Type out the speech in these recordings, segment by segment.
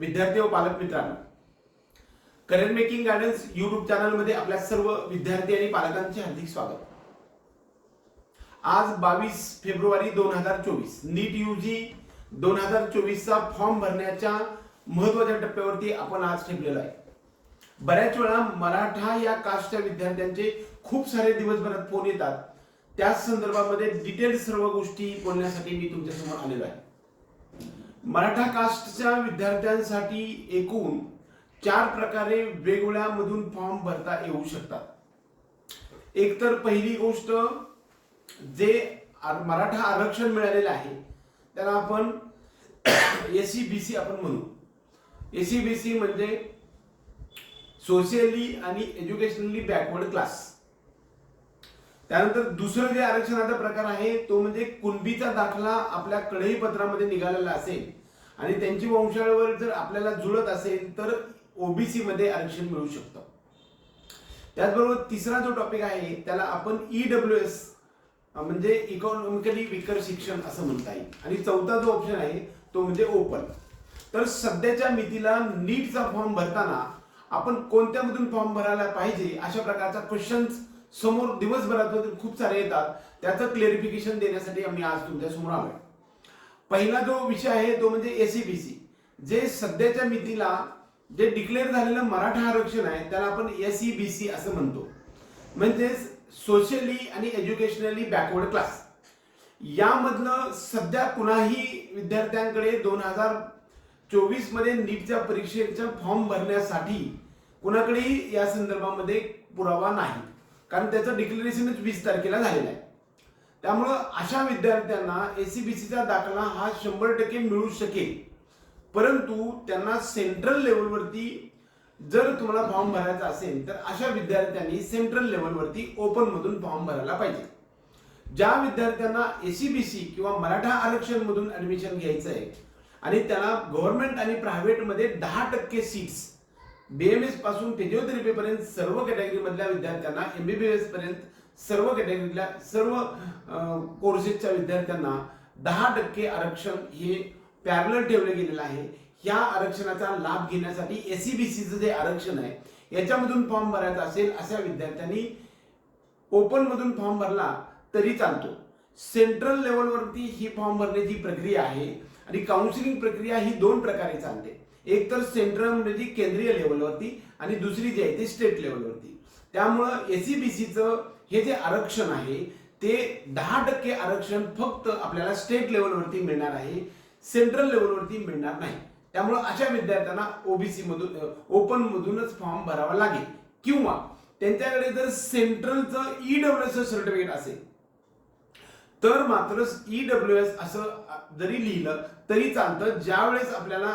विद्यार्थी व पालक मित्रांनो. करिअर मेकिंग गायडन्स युट्यूब चॅनलमध्ये आपल्या सर्व विद्यार्थी आणि पालकांचे हार्दिक स्वागत. आज बावीस फेब्रुवारी दोन हजार चोवीस नीट युजी दोन हजार चोवीसचा फॉर्म भरण्याच्या महत्त्वाच्या टप्प्यावरती आपण आज ठेवलेलो आहे. बऱ्याच वेळा मराठा या कास्टच्या विद्यार्थ्यांचे खूप सारे दिवसभरात फोन येतात. त्याच संदर्भामध्ये डिटेल सर्व गोष्टी बोलण्यासाठी मी तुमच्यासमोर आलेलो आहे. मराठा कास्टच्या विद्यार्थ्यांसाठी एकूण चार प्रकारे वेगवेगळ्या मधून फॉर्म भरता येऊ शकतात. एक तर पहिली गोष्ट जे आर- मराठा आरक्षण मिळालेलं आहे त्याला आपण एसी बी सी आपण म्हणू. एसी बी सी म्हणजे सोशियली आणि एज्युकेशनली बॅकवर्ड क्लास त्यानंतर दुसरं जे आरक्षणाचा प्रकार आहे तो म्हणजे कुणबीचा दाखला आपल्या कढई पत्रामध्ये निघालेला असेल आणि त्यांची वंशावळ जर आपल्याला जुळत असेल तर ओबीसी मध्ये आरक्षण मिळू शकतं. त्याचबरोबर तिसरा जो टॉपिक आहे त्याला आपण ई डब्ल्यू एस म्हणजे इकॉनॉमिकली विकर शिक्षण असं म्हणता येईल. आणि चौथा जो ऑप्शन आहे तो म्हणजे ओपन तर सध्याच्या मितीला नीटचा फॉर्म भरताना आपण कोणत्यामधून फॉर्म भरायला पाहिजे अशा प्रकारचा क्वेश्चन्स समोर दिवसभरातून खूप सारे येतात. त्याचं क्लेरिफिकेशन देण्यासाठी आम्ही आज तुमच्यासमोर आलोय. पहिला जो विषय आहे तो म्हणजे एसीबीसी जे सध्याच्या मितीला जे डिक्लेअर झालेलं मराठा आरक्षण आहे त्याला आपण एसईबीसी असं म्हणतो. म्हणजेच सोशली आणि एज्युकेशनली बॅकवर्ड क्लास यामधलं सध्या कुणाही विद्यार्थ्यांकडे दोन हजार चोवीसमध्ये नीटच्या परीक्षेचा फॉर्म भरण्यासाठी कुणाकडेही या संदर्भामध्ये पुरावा नाही. कारण त्याचं डिक्लेरेशनच वीस तारखेला झालेलं आहे. त्यामुळं अशा विद्यार्थ्यांना एसीबीसीचा दाखला हा शंभर टक्के मिळू शकेल. परंतु त्यांना सेंट्रल लेवलवरती जर तुम्हाला फॉर्म भरायचा असेल तर अशा विद्यार्थ्यांनी सेंट्रल लेवलवरती ओपनमधून फॉर्म भरायला पाहिजे. ज्या विद्यार्थ्यांना एसीबीसी किंवा मराठा आरक्षण मधून ऍडमिशन घ्यायचं आहे आणि त्याला गव्हर्नमेंट आणि प्रायव्हेटमध्ये दहा टक्के सीट्स बीएमएसपासून फिजिओथेरपी पर्यंत सर्व कॅटेगरी मधल्या विद्यार्थ्यांना एमबीबीएस पर्यंत सर्व कॅटेगरीतल्या सर्व कोर्सेसच्या विद्यार्थ्यांना दहा टक्के आरक्षण हे पॅरलर ठेवलं गेलेलं आहे. या आरक्षणाचा लाभ घेण्यासाठी एसीबीसीचं जे आरक्षण आहे याच्यामधून फॉर्म भरायचा असेल अशा विद्यार्थ्यांनी ओपनमधून फॉर्म भरला तरी चालतो. सेंट्रल लेवलवरती ही फॉर्म भरण्याची प्रक्रिया आहे आणि काउन्सिलिंग प्रक्रिया ही दोन प्रकारे चालते. एक तर सेंट्रल म्हणजे केंद्रीय लेवलवरती आणि दुसरी जी आहे ती स्टेट लेवलवरती त्यामुळं एसीबीसीचं हे जे आरक्षण आहे ते दहा टक्के आरक्षण फक्त आपल्याला स्टेट लेवलवरती मिळणार आहे सेंट्रल लेवलवरती मिळणार नाही. त्यामुळं अशा विद्यार्थ्यांना ओबीसी मधून ओपन मधूनच फॉर्म भरावा लागेल. किंवा त्यांच्याकडे जर सेंट्रलचं ईडब्ल्यू एस सर्टिफिकेट असेल तर मात्र ईडब्ल्यू एस असं जरी लिहिलं तरी चालतं. ज्या वेळेस आपल्याला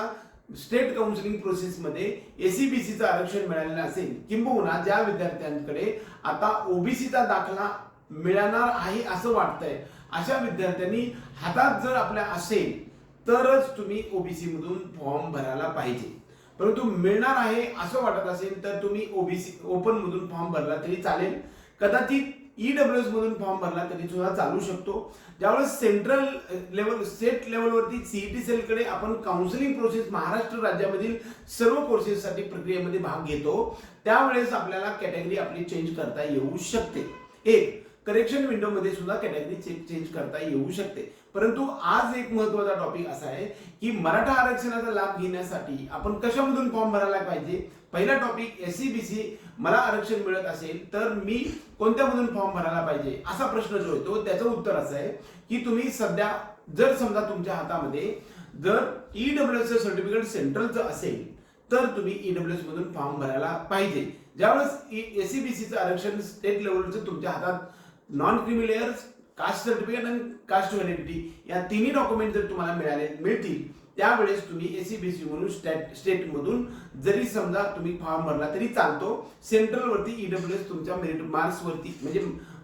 स्टेट काउन्सिलिंग प्रोसेसमध्ये एसीबीसीचं आरक्षण मिळालेलं असेल किंबहुना ज्या विद्यार्थ्यांकडे आता ओबीसीचा दाखला मिळणार आहे असं वाटतंय अशा विद्यार्थ्यांनी हातात जर आपल्या असेल तरच तुम्ही ओबीसी मधून फॉर्म भरायला पाहिजे. परंतु मिळणार आहे असं वाटत असेल तर तुम्ही ओबीसी ओपन मधून फॉर्म भरला तरी चालेल. कदाचित ईडब्ल्यू एस मधून फॉर्म भरला तरी सुद्धा चालू शकतो. ज्यावेळेस सेंट्रल लेवल स्टेट लेवलवरती सीईटी सेलकडे आपण काउन्सिलिंग प्रोसेस महाराष्ट्र राज्यामधील सर्व कोर्सेससाठी प्रक्रियेमध्ये भाग घेतो त्यावेळेस आपल्याला कॅटेगरी आपली चेंज करता येऊ शकते. एक करेक्शन विंडोमध्ये सुद्धा कॅटेगरी चेंज करता येऊ शकते. परंतु आज एक महत्त्वाचा टॉपिक असा आहे की मराठा आरक्षणाचा लाभ घेण्यासाठी आपण कशामधून फॉर्म भरायला पाहिजे? पहिला topic S C B C मला आरक्षण मिळत असेल तर मी कोणत्यामधून फॉर्म भरायला पाहिजे? असा प्रश्न जो येतो त्याचं उत्तर असं आहे की तुम्ही सध्या जर समजा तुमच्या हातामध्ये जर ईडब्ल्यू एस सर्टिफिकेट सेंट्रलचं असेल तर तुम्ही ईडब्ल्यू एस मधून फॉर्म भरायला पाहिजे. ज्यावेळेस e, एसीबीसीचं आरक्षण स्टेट लेवलचं तुमच्या हातात non creamy layer caste certificate आणि कास्ट व्हॅलिडिटी या तिन्ही डॉक्युमेंट जर तुम्हाला मिळाले मिळतील त्यावेळेस तुम्ही एसीबीसी म्हणून स्टेट स्टेटमधून जरी समजा तुम्ही फॉर्म भरला तरी चालतो. सेंट्रलवरती ईडब्ल्यू एस तुमच्या मेरिट मार्क्सवरती म्हणजे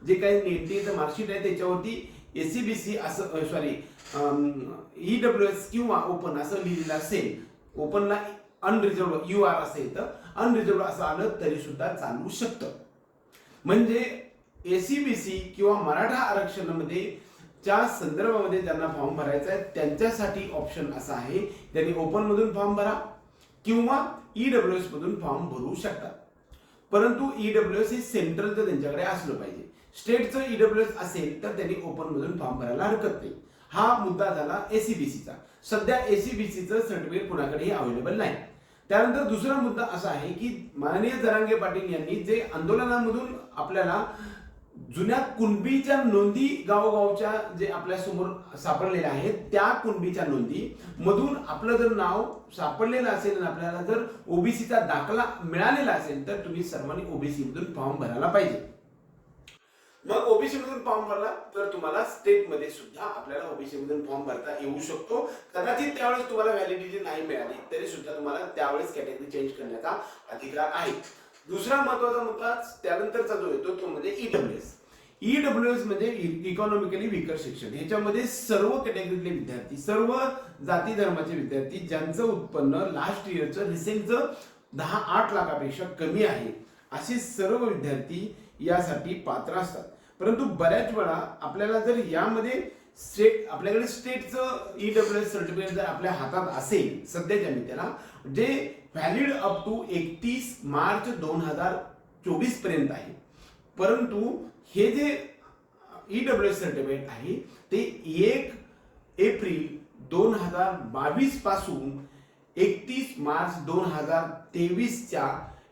जे काही नेटीचं मार्कशीट आहे त्याच्यावरती एसीबीसी असं सॉरी ईडब्ल्यू एस किंवा ओपन असं लिहिलेलं असेल ओपनला अनरिझर्व यू आर असेल तर अनरिझर्व असं आलं तरी सुद्धा चालू शकतं. म्हणजे एसीबीसी किंवा मराठा आरक्षणामध्ये च्या संदर्भामध्ये ज्यांना फॉर्म भरायचा आहे त्यांच्यासाठी ऑप्शन असा आहे त्यांनी ओपन मधून फॉर्म भरा किंवा ईडब्ल्यू एस मधून फॉर्म भरू शकतात परंतु ईडब्ल्यू एस हे सेंट्रलचं त्यांच्याकडे असलं पाहिजे. स्टेटचं ईडब्ल्यू एस असेल तर त्यांनी ओपन मधून फॉर्म भरायला हरकत नाही. हा मुद्दा झाला एसीबीसीचा सध्या एसीबीसीचं सर्टिफिकेट कुणाकडेही अवेलेबल नाही. त्यानंतर दुसरा मुद्दा असा आहे की माननीय जरांगे पाटील यांनी जे आंदोलनामधून आपल्याला जुन्या कुणबीच्या नोंदी गावोगावच्या जे आपल्यासमोर सापडलेल्या आहेत त्या कुणबीच्या नोंदी. मधून आपलं जर नाव सापडलेलं असेल आणि आपल्याला जर ओबीसीचा दाखला मिळालेला असेल तर तुम्ही सर्वांनी ओबीसी मधून फॉर्म भरायला पाहिजे. मग ओबीसी मधून फॉर्म भरला तर तुम्हाला स्टेटमध्ये सुद्धा आपल्याला ओबीसी मधून फॉर्म भरता येऊ शकतो. कदाचित त्यावेळेस तुम्हाला व्हॅलिडिटी नाही मिळाली तरी सुद्धा तुम्हाला त्यावेळेस कॅटेगरी चेंज करण्याचा अधिकार आहे. दुसरा महत्त्वाचा मुद्दा त्यानंतरचा जो येतो तो म्हणजे ईडब्ल्यू एस ईडब्ल्यू एस म्हणजे इकॉनॉमिकली वीकर शिक्षण ह्याच्यामध्ये सर्व कॅटेगरीतले विद्यार्थी सर्व जाती धर्माचे विद्यार्थी ज्यांचं उत्पन्न लास्ट इयरचं रिसेंटचं दहा आठ लाखापेक्षा कमी आहे असे सर्व विद्यार्थी यासाठी पात्र असतात. परंतु बऱ्याच वेळा आपल्याला जर यामध्ये स्टेट आपल्याकडे स्टेटचं ईडब्ल्यू एस सर्टिफिकेट जर आपल्या हातात असेल सध्याच्या मित्याला जे व्हॅलिड अप टू एकतीस मार्च दोन हजार चोवीसपर्यंत आहे. परंतु हे जे ईडब्ल्यू एस सर्टिफिकेट आहे ते एक एप्रिल दोन हजार बावीसपासून एकतीस मार्च दोन हजार तेवीसच्या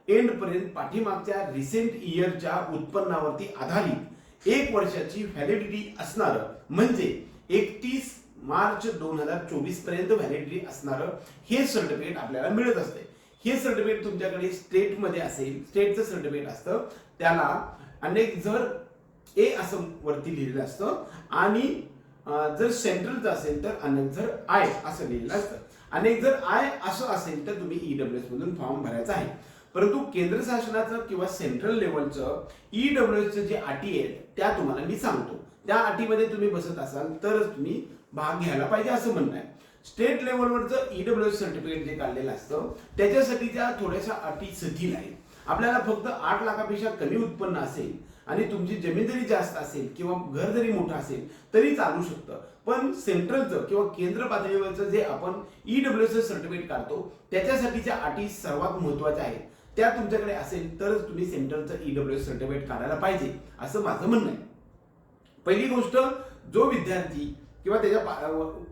एंडपर्यंत पाठीमागच्या रिसेंट इयरच्या उत्पन्नावरती आधारित एक वर्षाची व्हॅलिडिटी असणार म्हणजे एकतीस मार्च दोन हजार चोवीसपर्यंत व्हॅलिडिटी असणारं हे सर्टिफिकेट आपल्याला मिळत असते हे सर्टिफिकेट तुमच्याकडे स्टेटमध्ये असेल स्टेटचं सर्टिफिकेट असतं त्याला अनेक जर ए असं वरती लिहिलेलं असतं. आणि जर सेंट्रलचं असेल तर अनेक जर आय असं लिहिलेलं असतं. अनेक जर आय असं असेल तर तुम्ही ईडब्ल्यू एस मधून फॉर्म भरायचा आहे. परंतु केंद्र शासनाचं किंवा सेंट्रल लेवलचं ईडब्ल्यू एसचं जे अटी आहेत त्या तुम्हाला मी सांगतो. त्या अटीमध्ये तुम्ही बसत असाल तरच तुम्ही भाग घ्यायला पाहिजे असं म्हणणं आहे. स्टेट लेवलवरचं ईडब्ल्यू एस सर्टिफिकेट जे काढलेलं असतं त्याच्यासाठी त्या थोड्याशा अटी सधील आहेत. आपल्याला फक्त आठ लाखापेक्षा कमी उत्पन्न असेल आणि तुमची जमीन जरी जास्त असेल किंवा घर जरी मोठं असेल तरी चालू शकतं. पण सेंट्रलचं किंवा केंद्र पातळीवरचं जे आपण ईडब्ल्यू एस सर्टिफिकेट काढतो त्याच्यासाठीच्या अटी सर्वात महत्त्वाच्या आहेत त्या तुमच्याकडे असेल तरच तुम्ही सेंट्रलचं ईडब्ल्यू एस सर्टिफिकेट काढायला पाहिजे असं माझं म्हणणं आहे. पहिली गोष्ट जो विद्यार्थी किंवा त्याच्या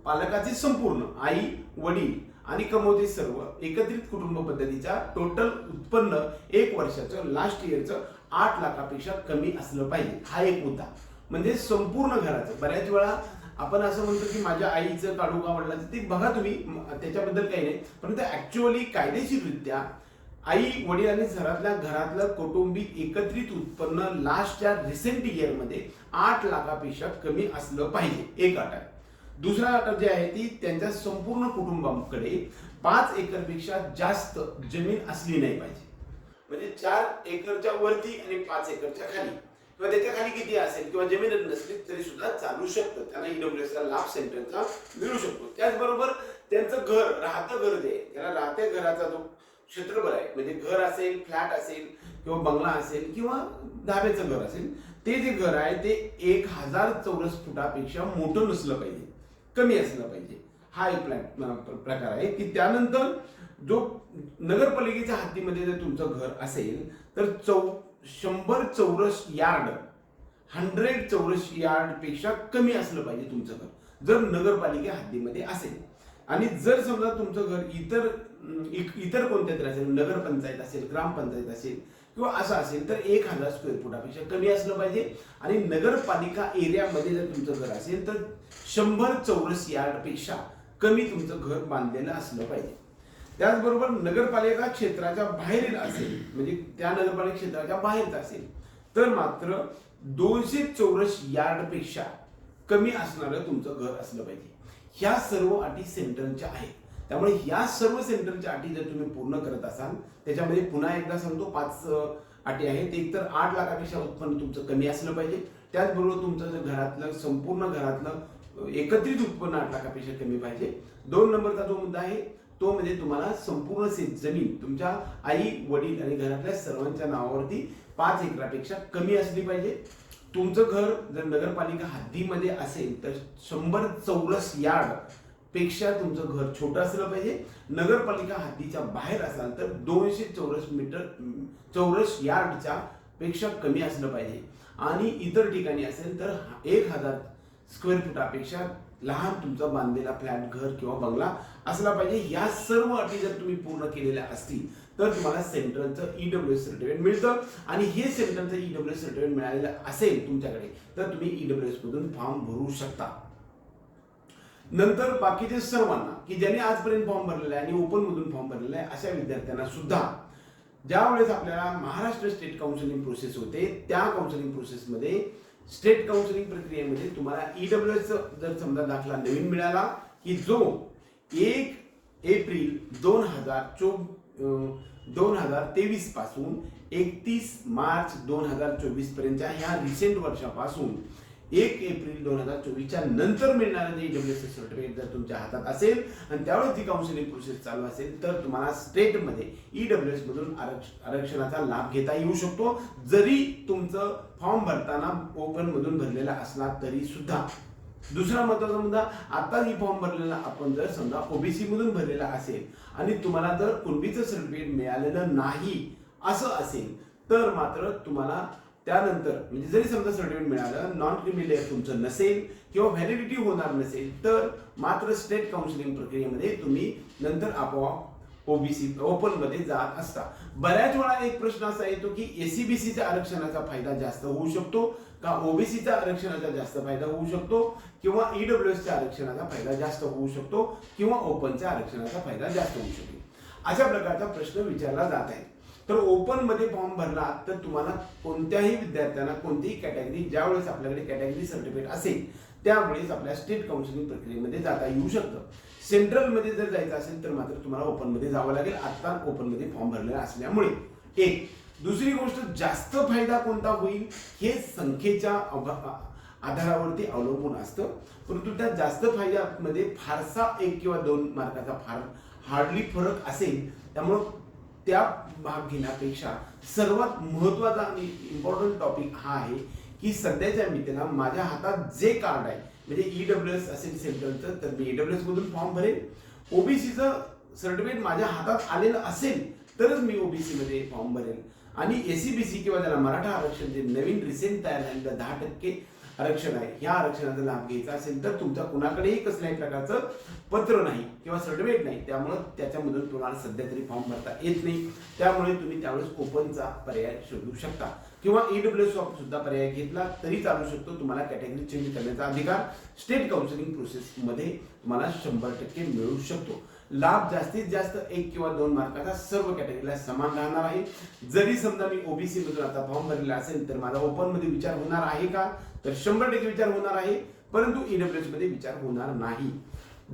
पालकाचे संपूर्ण आई वडील आणि कमवते सर्व एकत्रित कुटुंब पद्धतीच्या टोटल उत्पन्न एक वर्षाचं लास्ट इयरचं आठ लाखापेक्षा कमी असलं पाहिजे. हा एक मुद्दा. म्हणजे संपूर्ण घराचं. बऱ्याच वेळा आपण असं म्हणतो की माझ्या आईचं काढू का वडिलांचं? ते बघा तुम्ही त्याच्याबद्दल काही नाही. परंतु ऍक्च्युअली कायदेशीररित्या आई वडील आणि घरातल्या घरातलं कौटुंबिक एकत्रित उत्पन्न लास्टच्या रिसेंट इयरमध्ये आठ लाखापेक्षा कमी असलं पाहिजे. एक अट आहे दुसरा अट जे आहे ती त्यांच्या संपूर्ण कुटुंबाकडे पाच एकरपेक्षा जास्त जमीन असली नाही पाहिजे. म्हणजे चार एकरच्या वरती आणि पाच एकरच्या खाली. किंवा त्याच्याखाली किती असेल किंवा जमीन नसली तरी सुद्धा चालू शकतं. त्यांना ईडब्ल्यूएस लाभ सेंटरचा मिळू शकतो. त्याचबरोबर त्यांचं घर राहतं घर जे आहे, त्याला राहत्या घराचा जो क्षेत्रफळ आहे म्हणजे घर असेल फ्लॅट असेल किंवा बंगला असेल किंवा धाब्याचं घर असेल ते जे घर आहे ते एक हजार चौरस फुटापेक्षा मोठं नसलं पाहिजे. कमी असलं पाहिजे. हा एक प्लॅन प्रकार आहे. की त्यानंतर जो नगरपालिकेच्या हद्दीमध्ये जर तुमचं घर असेल तर चौ शंभर चौरस यार्ड हंड्रेड चौरस यार्डपेक्षा कमी असलं पाहिजे तुमचं घर जर नगरपालिका हद्दीमध्ये असेल. आणि जर समजा तुमचं घर इतर इतर कोणत्या तरी असेल नगरपंचायत असेल ग्रामपंचायत असेल किंवा असं असेल तर एक हजार स्क्वेअर फुटापेक्षा कमी असलं पाहिजे. आणि नगरपालिका एरियामध्ये जर तुमचं घर असेल तर शंभर चौरस यार्डपेक्षा कमी तुमचं घर बांधलेलं असलं पाहिजे. त्याचबरोबर नगरपालिका क्षेत्राच्या बाहेरील असेल म्हणजे त्या नगरपालिका क्षेत्राच्या बाहेरच असेल तर मात्र दोनशे चौरस यार्डपेक्षा कमी असणारं तुमचं घर असलं पाहिजे. ह्या सर्व अटी सेंटरच्या आहेत. त्यामुळे ह्या सर्व सेंटरच्या अटी जर तुम्ही पूर्ण करत असाल त्याच्यामध्ये पुन्हा एकदा सांगतो पाच अटी आहेत. एक तर आठ लाखापेक्षा उत्पन्न तुमचं कमी असलं पाहिजे. त्याचबरोबर तुमचं जर घरातलं संपूर्ण घरातलं एकत्रित उत्पन्न आठ लाखापेक्षा कमी पाहिजे. दोन नंबरचा जो मुद्दा आहे तो म्हणजे तुम्हाला संपूर्ण से- जमीन तुमच्या आई वडील आणि घरातल्या सर्वांच्या नावावरती पाच एकरापेक्षा कमी असली पाहिजे. तुमचं घर जर नगरपालिका हद्दीमध्ये असेल तर शंभर चौरस यार्डपेक्षा तुमचं घर छोटं असलं पाहिजे. नगरपालिका हद्दीच्या बाहेर असाल तर दोनशे चौरस मीटर चौरस यार्डच्या पेक्षा कमी असलं पाहिजे. आणि इतर ठिकाणी असेल तर एक हजार स्क्वेअर फुटापेक्षा लहान तुमचा बांधलेला फ्लॅट घर किंवा बंगला असला पाहिजे या सर्व अटी जर तुम्ही पूर्ण केलेल्या असतील तर तुम्हाला सेंट्रलचं ईडब्ल्यू एस सर्टिफिकेट मिळतं. आणि हे सेंट्रलचं ईडब्ल्यू एस सर्टिफिकेट मिळालेलं असेल तुमच्याकडे तर तुम्ही ईडब्ल्यू एस मधून फॉर्म भरू शकता. नंतर बाकीचे सर्वांना की ज्यांनी आजपर्यंत फॉर्म भरलेला आहे आणि ओपन मधून फॉर्म भरलेला आहे अशा विद्यार्थ्यांना सुद्धा ज्या वेळेस आपल्याला महाराष्ट्र स्टेट काउन्सिलिंग प्रोसेस होते त्या काउन्सिलिंग प्रोसेसमध्ये स्टेट काउन्सिलिंग प्रक्रियेमध्ये तुम्हाला ईडब्ल्यू एस जर समजा दाखला नवीन मिळाला की जो एक एप्रिल दोन हजार चो दोन हजार तेवीसपासून एकतीस मार्च दोन हजार चोवीस पर्यंतच्या ह्या रिसेंट वर्षापासून एक एप्रिल दोन हजार चोवीसच्या नंतर मिळणारं जे डब्ल्यू एस सर्टिफिकेट जर तुमच्या हातात असेल आणि त्यावेळेस ती काउन्सिलिंग प्रोसेस चालू असेल तर तुम्हाला स्टेटमध्ये ईडब्ल्यू एस मधून आरक्ष- आरक्षणाचा लाभ घेता येऊ शकतो. जरी तुमचं फॉर्म भरताना ओपन मधून भरलेला असला तरी सुद्धा. दुसरा महत्त्वाचा मुद्दा आता ही फॉर्म भरलेला आपण जर समजा ओबीसी मधून भरलेला असेल आणि तुम्हाला जर कुणबीचं सर्टिफिकेट मिळालेलं नाही असं असेल तर मात्र तुम्हाला त्यानंतर म्हणजे जरी समजा सर्टिफिकेट मिळालं नॉन क्रिमी तुमचं नसेल किंवा व्हॅलिडिटी होणार नसेल तर मात्र स्टेट काउन्सिलिंग प्रक्रियेमध्ये तुम्ही नंतर आपोआप ओबीसी ओपनमध्ये जात असता. बऱ्याच वेळा एक प्रश्न असा येतो की एसीबीसीच्या आरक्षणाचा फायदा जास्त होऊ शकतो का? ओबीसीच्या आरक्षणाचा जास्त फायदा होऊ शकतो किंवा ईडब्ल्यू एसच्या आरक्षणाचा फायदा जास्त होऊ शकतो किंवा ओपनच्या आरक्षणाचा फायदा जास्त होऊ शकतो? अशा प्रकारचा प्रश्न विचारला जात आहे. तर ओपनमध्ये फॉर्म भरला तर तुम्हाला कोणत्याही विद्यार्थ्यांना कोणतीही कॅटेगरी ज्यावेळेस आपल्याकडे कॅटेगरी सर्टिफिकेट असेल त्यावेळेस आपल्या स्टेट काउन्सिलिंग प्रक्रियेमध्ये जाता येऊ शकतं. सेंट्रलमध्ये जर जायचं असेल तर मात्र तुम्हाला ओपनमध्ये जावं लागेल. आता ओपनमध्ये फॉर्म भरलेला असल्यामुळे. एक दुसरी गोष्ट जास्त फायदा कोणता होईल? हे संख्येच्या आधारावरती अवलंबून असतं. परंतु त्या जास्त फायद्यामध्ये फारसा एक किंवा दोन मार्काचा फार हार्डली फरक असेल. त्यामुळं त्या भाग घेण्यापेक्षा सर्वात महत्त्वाचा आणि इम्पॉर्टंट टॉपिक हा आहे की सध्याच्या मितीला माझ्या हातात जे कार्ड आहे म्हणजे ई डब्ल्यू एस असेल सेंट्रलचं तर मी ई डब्ल्यू एसमधून फॉर्म भरेन. ओबीसीचं सर्टिफिकेट माझ्या हातात आलेलं असेल तरच मी ओबीसीमध्ये फॉर्म भरेल आणि एसीबीसी किंवा त्याला मराठा आरक्षण जे नवीन रिसेंट तयार झालेलं दहा टक्के आरक्षण आहे. ह्या आरक्षणाचा लाभ घ्यायचा असेल तर तुमचा कुणाकडेही कसल्याही प्रकारचं पत्र नाही किंवा सर्टिफिकेट नाही. त्यामुळं त्याच्यामधून तुम्हाला सध्या तरी फॉर्म भरता येत नाही. त्यामुळे तुम्ही त्यावेळेस ओपनचा पर्याय शोधू शकता. किंवा ईडब्ल्यू एस सुद्धा पर्याय घेतला तरी चालू शकतो. तुम्हाला कॅटेगरी चेंज करण्याचा अधिकार स्टेट काउन्सिलिंग प्रोसेसमध्ये तुम्हाला शंभर टक्के मिळू शकतो. लाभ जास्तीत जास्त एक किंवा दोन मार्काचा सर्व कॅटेगरीला समान राहणार आहे. जरी समजा मी ओबीसी मधून आता फॉर्म भरलेला असेल तर माझा ओपनमध्ये विचार होणार आहे का? तर शंभर टक्के विचार होणार आहे परंतु ई एसमध्ये विचार होणार नाही.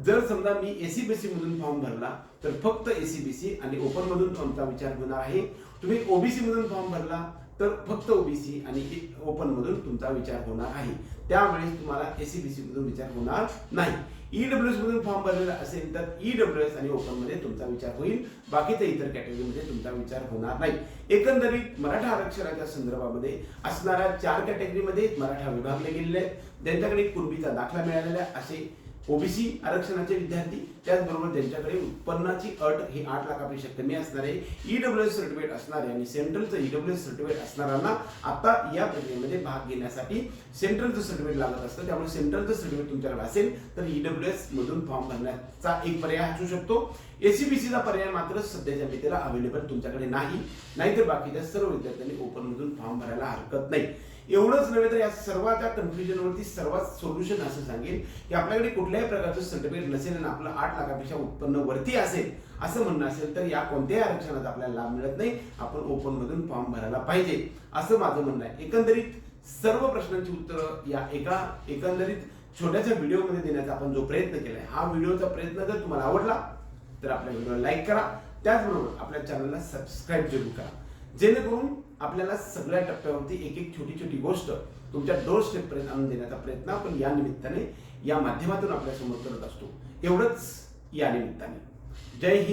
जर समजा मी एसीबीसी मधून फॉर्म भरला तर फक्त एसीबीसी आणि ओपन मधून तुमचा विचार होणार आहे. तुम्ही ओबीसी मधून फॉर्म भरला तर फक्त ओबीसी आणि ओपन मधून तुमचा विचार होणार आहे. त्यावेळेस तुम्हाला एसीबीसी मधून विचार होणार नाही. ईडब्ल्यू एस मधून फॉर्म भरलेला असेल तर ईडब्ल्यू एस आणि ओपनमध्ये तुमचा विचार होईल. बाकीच्या इतर कॅटेगरीमध्ये तुमचा विचार होणार नाही. एकंदरीत मराठा आरक्षणाच्या संदर्भामध्ये असणाऱ्या चार कॅटेगरीमध्ये मराठा विभागले गेलेले आहेत. ज्यांच्याकडे कुणबीचा दाखला मिळालेला आहे असे ओबीसी आरक्षणाचे विद्यार्थी त्याचबरोबर त्यांच्याकडे उत्पन्नाची अट ही आठ लाखापेक्षा कमी असणारे ईडब्ल्यू एस सर्टिफिकेट असणारे आणि सेंट्रलचं ईडब्ल्यू एस सर्टिफिकेट असणाऱ्यांना आता या प्रक्रियेमध्ये भाग घेण्यासाठी सेंट्रलचं सर्टिफिकेट लागत असतं. त्यामुळे सेंट्रलचं सर्टिफिकेट तुमच्याकडे असेल तर ईडब्ल्यू एस मधून फॉर्म भरण्याचा एक पर्याय असू शकतो. एसीबीसीचा पर्याय मात्र सध्याच्या मितीला अवेलेबल तुमच्याकडे नाही. नाहीतर बाकीच्या सर्व विद्यार्थ्यांनी ओपन मधून फॉर्म भरायला हरकत नाही. एवढंच नव्हे तर या सर्वाच्या कन्फ्युजनवरती सर्वात सोल्युशन असं सांगेल की आपल्याकडे कुठल्याही प्रकारचं सर्टिफिकेट नसेल आणि आपलं आठ लाखापेक्षा उत्पन्न वरती असेल असं म्हणणं असेल तर या कोणत्याही आरक्षणाचा आपल्याला लाभ मिळत नाही. आपण ओपनमधून फॉर्म भरायला पाहिजे असं माझं म्हणणं आहे. एकंदरीत सर्व प्रश्नांची उत्तरं या एका एकंदरीत छोट्याशा व्हिडिओमध्ये देण्याचा आपण जो प्रयत्न केलाय हा व्हिडिओचा प्रयत्न जर तुम्हाला आवडला तर आपल्या व्हिडिओला लाईक करा. त्याचबरोबर आपल्या चॅनलला सबस्क्राईब जरूर करा. जेणेकरून आपल्याला सगळ्या टप्प्यावरती एक एक छोटी छोटी गोष्ट तुमच्या डोर स्टेप पर्यंत आणून देण्याचा प्रयत्न आपण या निमित्ताने या माध्यमातून आपल्यासमोर करत असतो. एवढंच या निमित्ताने. जय हिंद.